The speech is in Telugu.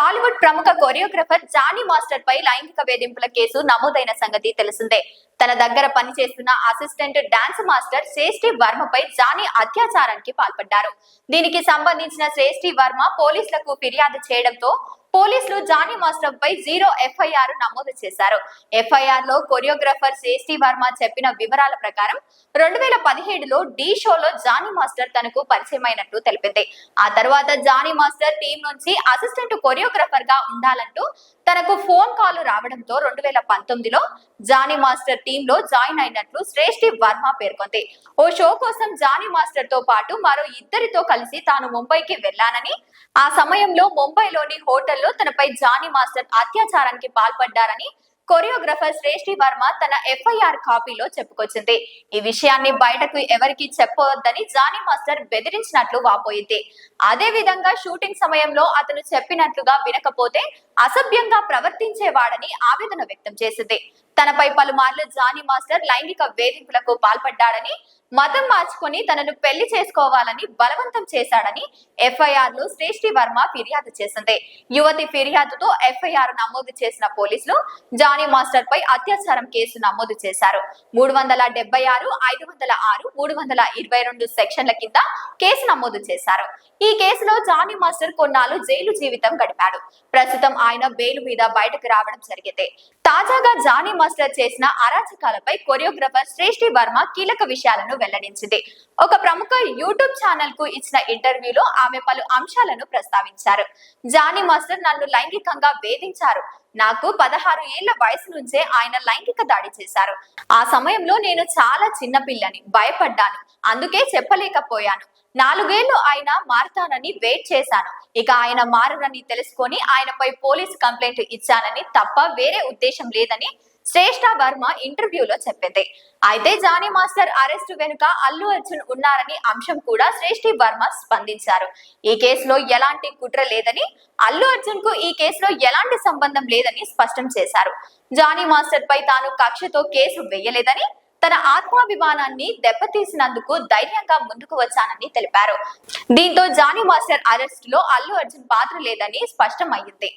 టాలీవుడ్ ప్రముఖ కొరియోగ్రఫర్ జానీ మాస్టర్ పై లైంగిక వేధింపుల కేసు నమోదైన సంగతి తెలిసిందే. తన దగ్గర పనిచేస్తున్న అసిస్టెంట్ డాన్స్ మాస్టర్ శ్రేష్ఠి వర్మపై జానీ అత్యాచారానికి పాల్పడ్డారు. దీనికి సంబంధించిన శ్రేష్ఠి వర్మ పోలీసులకు ఫిర్యాదు చేయడంతో పోలీసులు జానీ మాస్టర్ పై జీరో ఎఫ్ఐఆర్ నమోదు చేశారు. ఎఫ్ఐఆర్లో కొరియోగ్రాఫర్ శ్రేష్ఠి వర్మ చెప్పిన వివరాల ప్రకారం రెండు వేల పదిహేడులో డి షోలో జానీ మాస్టర్ తనకు పరిచయమైనట్లు తెలిపింది. ఆ తర్వాత జానీ మాస్టర్ టీం నుంచి అసిస్టెంట్ కొరియోగ్రాఫర్గా ఉండాలంటూ తనకు ఫోన్ కాల్ రావడంతో రెండు వేల పంతొమ్మిదిలో జానీ మాస్టర్ టీమ్లో జాయిన్ అయినట్లు శ్రేష్ఠి వర్మ పేర్కొంది. ఓ షో కోసం జానీ మాస్టర్తో పాటు మరో ఇద్దరితో కలిసి తాను ముంబైకి వెళ్ళానని ఆ సమయంలో ముంబైలోని హోటల్లో తనపై జానీ మాస్టర్ అత్యాచారానికి పాల్పడ్డారని కొరియోగ్రఫర్ శ్రేష్ఠి వర్మ తన ఎఫ్ఐఆర్ కాపీలో చెప్పుకొచ్చింది. ఈ విషయాన్ని బయటకు ఎవరికి చెప్పవద్దని జానీ మాస్టర్ బెదిరించినట్లు వాపోయింది. అదే విధంగా షూటింగ్ సమయంలో అతను చెప్పినట్లుగా వినకపోతే అసభ్యంగా ప్రవర్తించేవాడని ఆవేదన వ్యక్తం చేసింది. తనపై పలుమార్లు జానీ మాస్టర్ లైంగిక వేధింపులకు పాల్పడ్డాడని మతం మార్చుకొని తనను పెళ్ళి చేసుకోవాలని బలవంతం చేశాడని ఎఫ్ఐఆర్లో శ్రేష్ఠి వర్మ ఫిర్యాదు చేసింది. యువతి ఫిర్యాదుతో ఎఫ్ఐఆర్ నమోదు చేసిన పోలీసులు జానీ మాస్టర్ పై అత్యాచారం కేసు నమోదు చేశారు. మూడు వందల డెబ్బై ఆరు ఐదు వందల ఆరు మూడు వందల ఇరవై రెండు సెక్షన్ల కింద కేసు నమోదు చేశారు. ఈ కేసులో జానీ మాస్టర్ కొన్నాళ్ళు జైలు జీవితం గడిపాడు. ప్రస్తుతం ఆయన బెయిల్ మీద బయటకు రావడం జరిగింది. తాజాగా జానీ మాస్టర్ చేసిన అరాచకాలపై కొరియోగ్రఫర్ శ్రేష్ఠి వర్మ కీలక విషయాలను వెల్లడించింది. ఒక ప్రముఖ యూట్యూబ్ ఛానల్కు ఇచ్చిన ఇంటర్వ్యూలో ఆమె పలు అంశాలను ప్రస్తావించారు. జానీ మాస్టర్ నన్ను లైంగికంగా వేధించారు. నాకు పదహారు ఏళ్ళ వయసు నుంచే ఆయన లైంగిక దాడి చేశారు. ఆ సమయంలో నేను చాలా చిన్నపిల్లని భయపడ్డాను. అందుకే చెప్పలేకపోయాను. నాలుగేళ్ళు ఆయన మారతానని వెయిట్ చేశాను. ఇక ఆయన మారునని తెలుసుకొని ఆయనపై పోలీస్ కంప్లైంట్ ఇచ్చానని తప్ప వేరే ఉద్దేశం లేదని శ్రేష్ఠ వర్మ ఇంటర్వ్యూలో చెప్పింది. అయితే జానీ మాస్టర్ అరెస్టు వెనుక అల్లు అర్జున్ ఉన్నారని అంశం కూడా శ్రేష్ఠి వర్మ స్పందించారు. ఈ కేసులో ఎలాంటి కుట్ర లేదని అల్లు అర్జున్కు ఈ కేసులో ఎలాంటి సంబంధం లేదని స్పష్టం చేశారు. జానీ మాస్టర్ పై తాను కక్షతో కేసు వేయలేదని తన ఆత్మాభిమానాన్ని దెబ్బతీసినందుకు ధైర్యంగా ముందుకు వచ్చానని తెలిపారు. దీంతో జానీ మాస్టర్ అరెస్ట్లో అల్లు అర్జున్ పాత్ర లేదని స్పష్టం అయ్యింది